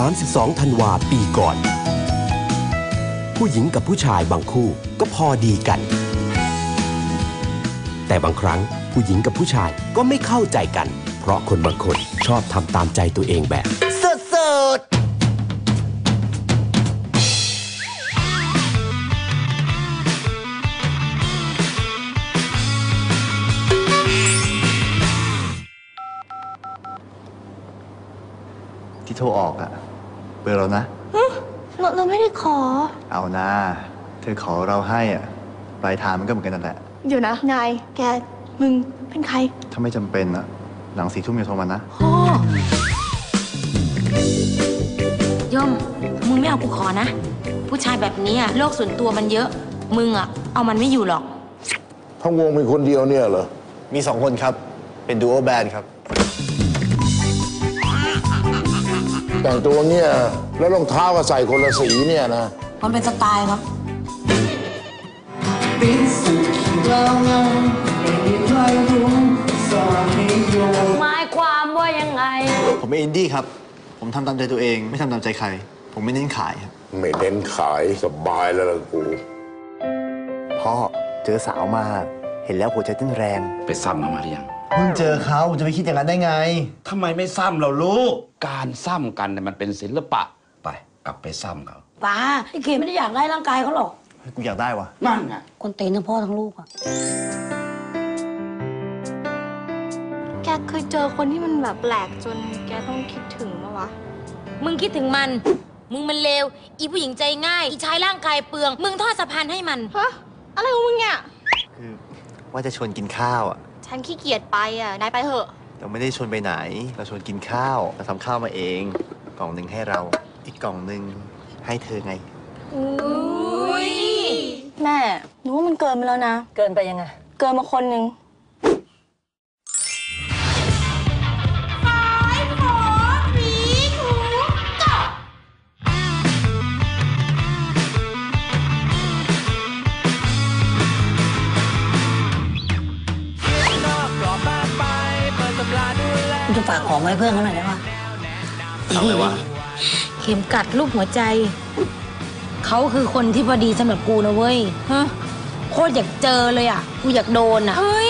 32ธันวาปีก่อน ผู้หญิงกับผู้ชายบางคู่ก็พอดีกัน แต่บางครั้งผู้หญิงกับผู้ชายก็ไม่เข้าใจกัน เพราะคนบางคนชอบทำตามใจตัวเองแบบสุดที่โทรออกอะ เบอร์เรานะเราเราไม่ได้ขอ เอานะ เธอขอเราให้อะปลายทางมันก็เหมือนกันนั่นแหละ เดี๋ยวนะ นาย แก มึง เป็นใคร ถ้าไม่จำเป็นอะหลังสี่ทุ่มอย่าโทรมานะโอ้ยมมึงไม่เอากูขอนะ ผู้ชายแบบนี้อะโลกส่วนตัวมันเยอะ มึงอะเอามันไม่อยู่หรอก ทั้งวงมีคนเดียวเนี่ยเหรอ มีสองคนครับ เป็นดูโอแบนครับ แต่งตัวเนี่ยแล้วรองเท้าก็ใส่คนละสีเนี่ยนะ มันเป็นสไตล์ครับ หมายความว่ายังไง ผมเป็นอินดี้ครับ ผมทำตามใจตัวเองไม่ทำตามใจใคร ผมไม่เน้นขายครับ ไม่เน้นขายสบายแล้วล่ะกู พ่อเจอสาวมา เห็นแล้วหัวใจเต้นแรง ไปซ้ำมามาหรือยัง เพิ่งเจอเขาจะไปคิดอย่างนั้นได้ไง ทำไมไม่ซ้ำเราลูก การซ้ำกันเนี่ยมันเป็นศิลปะ ไป กลับไปซ้ำเขา ป้าไอ้เขมไม่ได้อยากได้ร่างกายเขาหรอก กูอยากได้วะนั่นไงคนเตนทั้งพ่อทั้งลูกอะแกเคยเจอคนที่มันแบบแปลกจนแกต้องคิดถึงปะวะ มึงคิดถึงมัน มึงมันเลว อีผู้หญิงใจง่าย อีชายร่างกายเปลือง มึงทอดสะพานให้มัน ฮะ อะไรของมึงเนี่ย คือว่าจะชวนกินข้าวอะ ฉันขี้เกียจไปอะ นายไปเถอะ เราไม่ได้ชวนไปไหน เราชวนกินข้าวเราทำข้าวมาเอง กล่องหนึ่งให้เรา อีกกล่องหนึ่งให้เธอไงแม่หนูว่ามันเกินไปแล้วนะ เกินไปยังไง เกินมาคนหนึ่ง คุณจะฝากของไว้เพื่อนเขาหน่อยได้ปะเอาเลยวะเข็มกัดรูปหัวใจ เขาคือคนที่พอดีสำหรับกูนะเว้ยฮะโคตรอยากเจอเลยอะ กูอยากโดนอะ เฮ้ย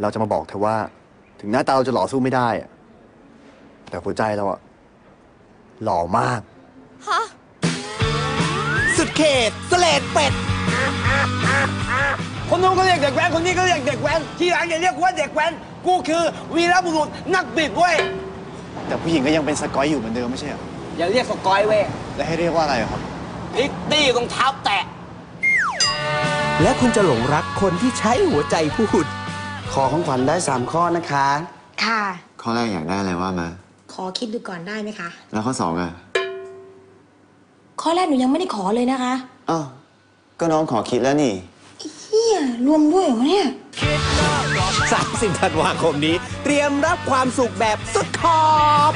เราจะมาบอกเธอว่า ถึงหน้าตาเราจะหล่อสู้ไม่ได้อะแต่หัวใจเราอะหล่อมากสุดเขตสเลดเป็ด คนนู้นก็เรียกเด็กแว้นคนนี้ก็เรียกเด็กแว้น ที่หลังอย่าเรียกว่าเด็กแว้น กูคือวีรบุรุษนักบิดเว้ย แต่ผู้หญิงก็ยังเป็นสกอยอยู่เหมือนเดิมไม่ใช่เหรออย่าเรียกสกอยเว้ยแล้วให้เรียกว่าอะไรอะครับพิตตี้รองเท้าแตะ และคุณจะหลงรักคนที่ใช้หัวใจพูด ขอของขวัญได้ 3 ข้อนะคะ ค่ะ ข้อแรกอยากได้อะไรว่ามา ขอคิดดูก่อนได้ไหมคะ แล้วข้อสองอะข้อแรกหนูยังไม่ได้ขอเลยนะคะอ้าวก็น้องขอคิดแล้วนี่เฮียรวมด้วยเหรอเนี่ย 30ธันวาคมนี้ เตรียมรับความสุขแบบสุดขอบ